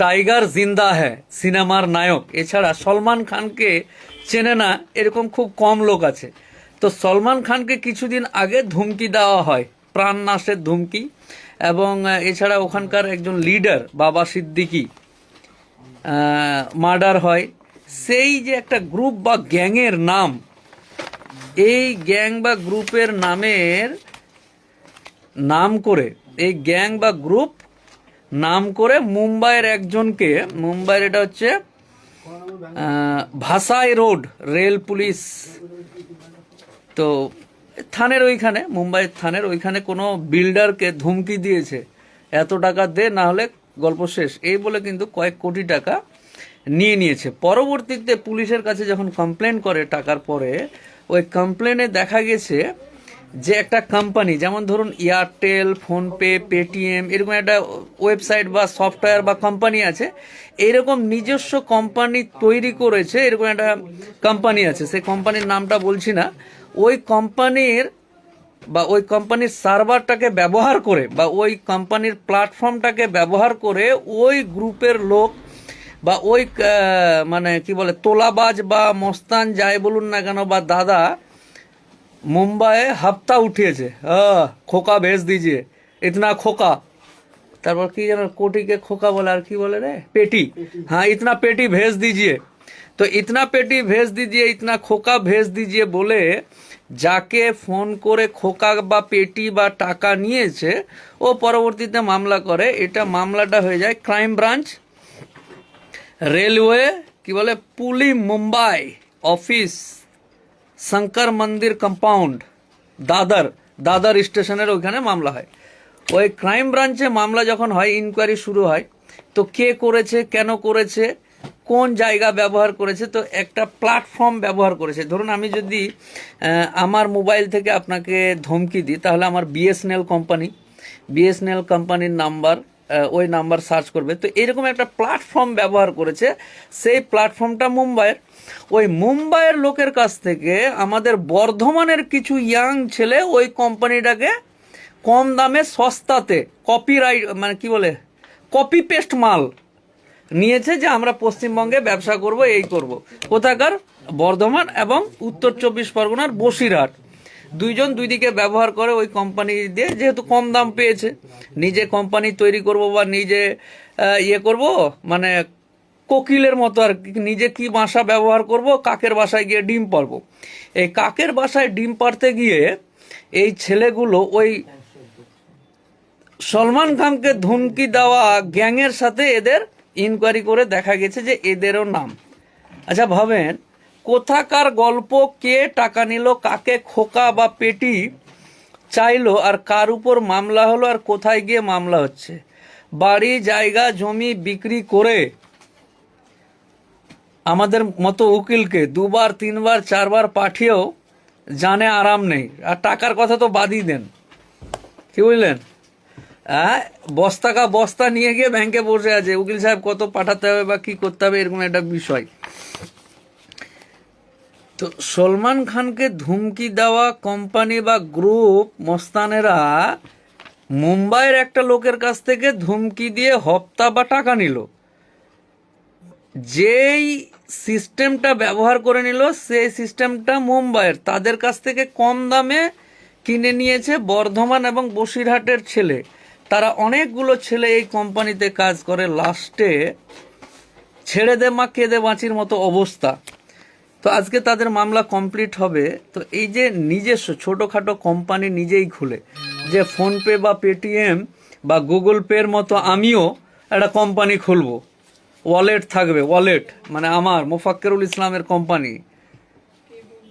Tiger জিন্দা হ্যায়, সিনেমার নায়ক। এছাড়া সলমান খানকে চেনে না, এরকম খুব কম লোক আছে। তো সলমান খানকে কিছুদিন আগে ধুমকি দেওয়া হয়, প্রাণ নাশের ধুমকি। এবং এছাড়া ওখানকার একজন লিডার, বাবা সিদ্দিকি মার্ডার হয়। সেই যে একটা গ্রুপ বা গ্যাংয়ের নাম, এই গ্যাং বা গ্রুপের নামের নাম করে, এই গ্যাং বা গ্রুপ নাম করে মুম্বাইয়ের একজনকে, মুম্বাইয়ের এটা হচ্ছে ভাসাই রোড, রেল পুলিশ। তো থানের ওইখানে, মুম্বাইয়ের থানের ওইখানে কোনো বিল্ডারকে ধুমকি দিয়েছে, এত টাকা দে, না হলে গল্প শেষ। এই বলে কিন্তু কয়েক কোটি টাকা নিয়ে নিয়েছে। পরবর্তীতে পুলিশের কাছে যখন কমপ্লেন করে টাকার পরে, ওই কমপ্লেনে দেখা গেছে যে একটা কোম্পানি যেমন ধরুন এয়ারটেল ফোনপে পেটিএম এরকম একটা ওয়েবসাইট বা সফটওয়্যার বা কোম্পানি আছে, এরকম নিজস্ব কোম্পানি তৈরি করেছে, এরকম একটা কোম্পানি আছে। সেই কোম্পানির নামটা বলছি না। ওই কোম্পানির বা ওই কোম্পানির সার্ভারটাকে ব্যবহার করে বা ওই কোম্পানির প্ল্যাটফর্মটাকে ব্যবহার করে ওই গ্রুপের লোক বা ওই মানে কি বলে, তোলাবাজ বা মস্তান যাই বলুন না কেন বা দাদা মুম্বাইয়ে হাফতা উঠিয়েছে। খোকা ভেজ দিজিয়ে। ইতনা খোকা। তারপর কি যেন কোটিকে খোকা বলে, আর কি বলে রে? পেটি। হ্যাঁ ইতনা পেটি ভেজ দিজিয়ে। তো ইতনা পেটি ভেজ দিজিয়ে, ইতনা খোকা ভেজ দিজিয়ে বলে, যাকে ফোন করে খোকা বা পেটি বা টাকা নিয়েছে, ও পরবর্তীতে মামলা করে। এটা মামলাটা হয়ে যায় ক্রাইম ব্রাঞ্চ, রেলওয়ে, কি বলে, পুলি মুম্বাই, অফিস। শঙ্কর মন্দির কম্পাউন্ড দাদর দাদর স্টেশনের ওইখানে মামলা হয়। ওই ক্রাইম ব্রাঞ্চে মামলা যখন হয় ইনকোয়ারি শুরু হয়, তো কে করেছে, কেন করেছে, কোন জায়গা ব্যবহার করেছে, তো একটা প্ল্যাটফর্ম ব্যবহার করেছে। ধরুন আমি যদি আমার মোবাইল থেকে আপনাকে ধমকি দিই, তাহলে আমার বিএসএনএল কোম্পানি বিএসএনএল কোম্পানির নাম্বার ওই নাম্বার সার্চ করবে। তো এরকম একটা প্ল্যাটফর্ম ব্যবহার করেছে। সেই প্ল্যাটফর্মটা মুম্বাইয়ের। ওই মুম্বাইয়ের লোকের কাছ থেকে আমাদের বর্ধমানের কিছু ইয়াং ছেলে ওই কোম্পানিটাকে কম দামে সস্তাতে কপিরাইট মানে কি বলে কপি পেস্ট মাল নিয়েছে যে আমরা পশ্চিমবঙ্গে ব্যবসা করব, এই করব। কোথাকার? বর্ধমান এবং উত্তর চব্বিশ পরগনার বসিরহাট। দুইজন দুই দিকে ব্যবহার করে ওই কোম্পানি দিয়ে যেহেতু কম দাম পেয়েছে, নিজে কোম্পানি তৈরি করব বা নিজে ইয়ে করব মানে কোকিলের মতো আর নিজে কি বাসা ব্যবহার করব, কাকের বাসায় গিয়ে ডিম পারব এই কাকের বাসায় ডিম পারতে গিয়ে এই ছেলেগুলো ওই সলমান খানকে ধমকি দেওয়া গ্যাংয়ের সাথে এদের ইনকোয়ারি করে দেখা গেছে যে এদেরও নাম। আচ্ছা ভাবেন কোথাকার গল্প, কে টাকা নিল, কাকে খোকা বা পেটি চাইলো, আর কার উপর মামলা হলো, আর কোথায় গিয়ে মামলা হচ্ছে? বাড়ি, জায়গা, জমি বিক্রি করে আমাদের মতো উকিলকে দুবার, তিনবার, চারবার পাঠিয়েও জানে আরাম নেই। আর টাকার কথা তো বাদই দেন। কি বুঝলেন হ্যাঁ বস্তা কা বস্তা নিয়ে গিয়ে ব্যাংকে বসে আছে। উকিল সাহেব কত পাঠাতে হবে বা কি করতে হবে, এরকম একটা বিষয়। তো সলমান খানকে ধুমকি দেওয়া কোম্পানি বা গ্রুপ মস্তানেরা মুম্বাইয়ের একটা লোকের কাছ থেকে ধুমকি দিয়ে হপ্তা বা টাকা নিল। যেই সিস্টেমটা ব্যবহার করে নিল, সেই সিস্টেমটা মুম্বাইয়ের। তাদের কাছ থেকে কম দামে কিনে নিয়েছে বর্ধমান এবং বসিরহাটের ছেলে। তারা অনেকগুলো ছেলে এই কোম্পানিতে কাজ করে। লাস্টে ছেড়ে দে মা, কেঁদে বাঁচির মতো অবস্থা। তো আজকে তাদের মামলা কমপ্লিট হবে। তো এই যে নিজস্ব, ছোটোখাটো কোম্পানি নিজেই খুলে, যে ফোনপে বা পেটিএম বা গুগল পের মতো আমিও একটা কোম্পানি খুলব। ওয়ালেট থাকবে ওয়ালেট মানে আমার, মোফাক্কেরুল ইসলামের কোম্পানি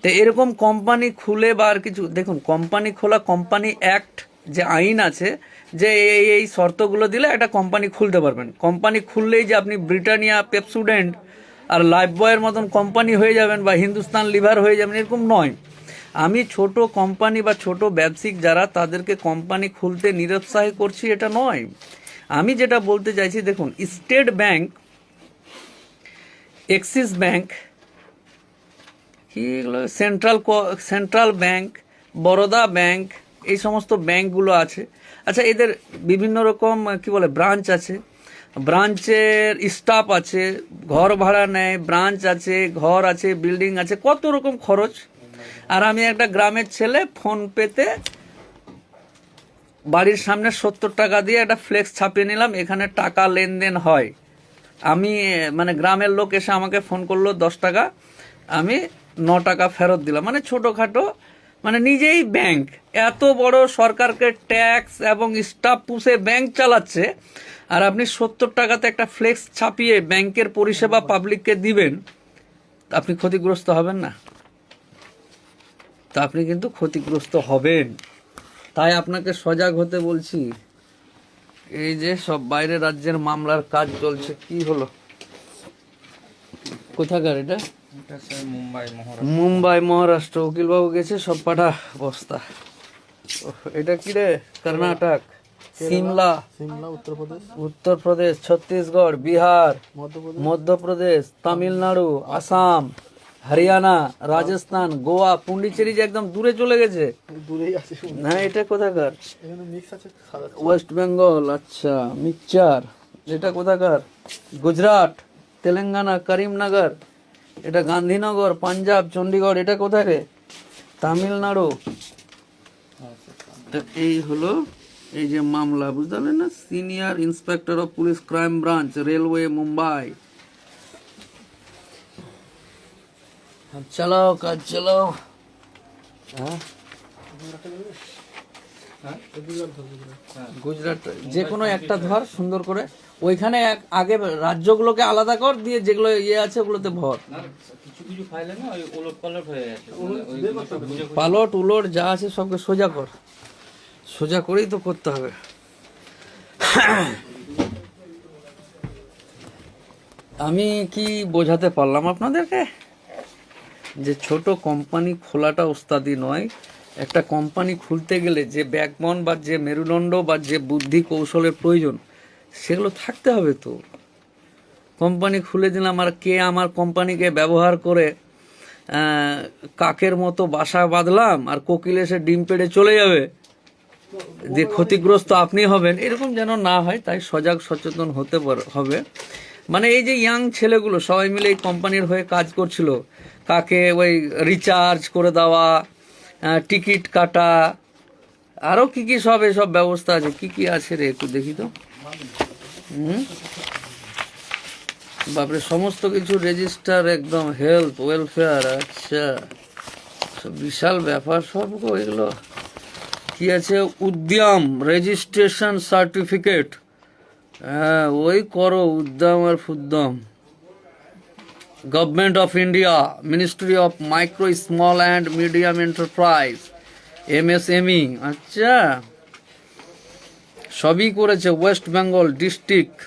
তো এরকম কোম্পানি খুলে বা আর কিছু, দেখুন কোম্পানি খোলা কোম্পানি অ্যাক্ট যে আইন আছে, যে এই এই শর্তগুলো দিলে একটা কোম্পানি খুলতে পারবেন। কোম্পানি খুললেই যে আপনি ব্রিটানিয়া পেপসুডেন্ট আর লাইফ বয়ের মতন কোম্পানি হয়ে যাবেন বা হিন্দুস্তান লিভার হয়ে যাবেন, এরকম নয়। আমি ছোট কোম্পানি বা ছোট ব্যবসায়িক যারা, তাদেরকে কোম্পানি খুলতে নিরুৎসাহ করছি, এটা নয়। আমি যেটা বলতে চাইছি, দেখুন স্টেট ব্যাংক এক্সিস ব্যাংক কি central central bank Baroda bank এই সমস্ত ব্যাংকগুলো আছে। আচ্ছা এদের বিভিন্ন রকম, কি বলে ব্রাঞ্চ আছে। ব্রাঞ্চের স্টাফ আছে, ঘর ভাড়া নেয়, ব্রাঞ্চ আছে, ঘর আছে বিল্ডিং আছে, কত রকম খরচ। আর আমি একটা গ্রামের ছেলে ফোন পেতে বাড়ির সামনে সত্তর টাকা দিয়ে একটা ফ্লেক্স ছাপিয়ে নিলাম, এখানে টাকা লেনদেন হয়। আমি মানে গ্রামের লোক এসে আমাকে ফোন করল, দশ টাকা, আমি ন টাকা ফেরত দিলাম। মানে ছোটোখাটো মানে নিজেই ব্যাংক এত বড় সরকারকে ট্যাক্স এবং স্টাফ পুষে ব্যাংক চালাচ্ছে আর আপনি সত্তর টাকাতে একটা ফ্লেক্স ছাপিয়ে ব্যাংকের পরিষেবা পাবলিককে দিবেন তা আপনি ক্ষতিগ্রস্ত হবেন না। তা আপনি কিন্তু ক্ষতিগ্রস্ত হবেন। তাই আপনাকে সজাগ হতে বলছি এই যে সব বাইরে রাজ্যের মামলার কাজ চলছে কি হলো? কোথাকার এটা? মুম্বাই মহারাষ্ট্র। উকিলবাবু গেছে সব পাঠা বস্তা। এটা কি রে? কর্ণাটক। সিমলা সিমলা উত্তরপ্রদেশ উত্তরপ্রদেশ ছত্তিশগড় বিহার মধ্যপ্রদেশ তামিলনাড়ু আসাম হরিয়ানা রাজস্থান গোয়া পুন্ডিচেরি যে একদম দূরে চলে গেছে। দূরেই আছে না এটা কোথাকার? ওয়েস্ট বেঙ্গল আচ্ছা মিক্সচার। এটা কোথাকার? গুজরাট তেলেঙ্গানা করিমনগর। এটা গান্ধীনগর পাঞ্জাব চণ্ডীগড় এটা কোথায় রে? তামিলনাড়ু। এই হলো এই যে মামলা বুঝতে পারলেন না? Senior inspector of police crime branch railway Mumbai চালাও কাজ চালাও হ্যাঁ গুজরাট যে কোনো একটা ধর সুন্দর করে ওইখানে এক- আগে রাজ্যগুলোকে আলাদা কর দিয়ে যেগুলো ইয়ে আছে ওগুলোতে ভর হয়ে পালট উলট যা আছে সবকে সোজা কর। সোজা করেই তো করতে হবে। আমি কি বোঝাতে পারলাম আপনাদেরকে? যে ছোট কোম্পানি খোলাটা ওস্তাদি নয়, একটা কোম্পানি খুলতে গেলে যে ব্যাকবন বা যে মেরুদণ্ড বা যে বুদ্ধি কৌশলের প্রয়োজন, সেগুলো থাকতে হবে তো। কোম্পানি খুলে দিলাম আর কে আমার কোম্পানিকে ব্যবহার করে কাকের মতো বাসা বাঁধলাম আর কোকিল এসে ডিম পেড়ে চলে যাবে? যে ক্ষতিগ্রস্ত আপনি হবেন, এরকম যেন না হয়, তাই সজাগ, সচেতন হতে হবে। মানে এই যে ইয়াং ছেলেগুলো, সবাই মিলে এই কোম্পানির হয়ে কাজ করছিল, কাকে ওই রিচার্জ করে দেওয়া টিকিট কাটা আরও কি কি সব এসব ব্যবস্থা আছে, কি কি আছে রে, একটু দেখি তো। হুম? বাপরে, সমস্ত কিছু রেজিস্টার একদম হেলথ ওয়েলফেয়ার আচ্ছা। বিশাল ব্যাপার সব এগুলো। কি আছে? উদ্যম রেজিস্ট্রেশন সার্টিফিকেট হ্যাঁ ওই করো, উদ্যম আর ফুদ্যম government of India ministry of micro small and medium enterprise MSME আচ্ছা। সবই করেছে ওয়েস্ট বেঙ্গল ডিস্ট্রিক্ট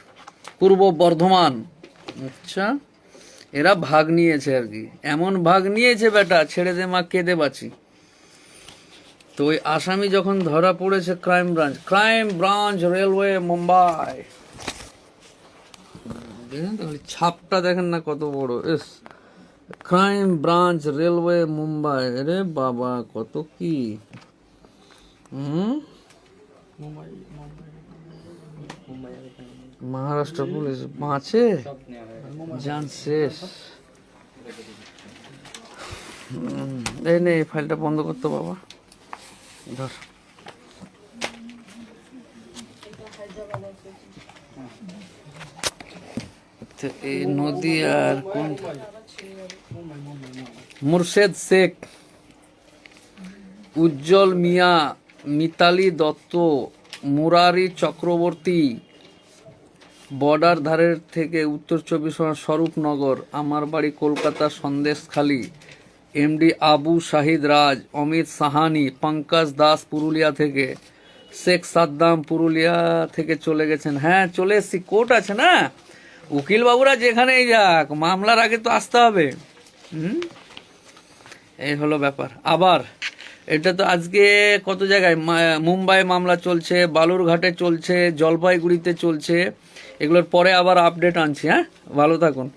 পূর্ব বর্ধমান। আচ্ছা। এরা ভাগ নিয়েছে আর কি। এমন ভাগ নিয়েছে বেটা, ছেড়ে দে মা, কেঁদে বাঁচি। তো ওই আসামি যখন ধরা পড়েছে crime branch crime branch railway Mumbai দেখেন তো ছাপটা দেখেন না কত বড়। এস ক্রাইম ব্রাঞ্চ রেলওয়ে মুম্বাই রে বাবা কত কি? হুম? মহারাষ্ট্র পুলিশ বাঁচে? জান শেষ। এই নে এই ফাইলটা বন্ধ করতো বাবা। ধর। মুর্শেদ শেখ, উজ্জ্বল মিয়া, মিতালি দত্ত, মুরারি চক্রবর্তী, বর্ডার ধারের থেকে উত্তর চব্বিশ পরগনা স্বরূপনগর, আমার বাড়ি কলকাতা, সন্দেশখালী। এমডি আবু শাহিদ রাজ, অমিত সাহানি, পঙ্কজ দাস পুরুলিয়া থেকে, শেখ সাদ্দাম পুরুলিয়া থেকে চলে গেছেন। হ্যাঁ চলে এসছি। কোর্ট আছে না? উকিল বাবুরা যেখানেই যাক, মামলার আগে তো আসতে হবে। হুম? এই হলো ব্যাপার। আবার, এটা তো আজকে কত জায়গায়? মুম্বাই মামলা চলছে, বালুরঘাটে চলছে, জলপাইগুড়িতে চলছে। এগুলোর পরে আবার আপডেট আনছি হ্যাঁ? ভালো থাকুন।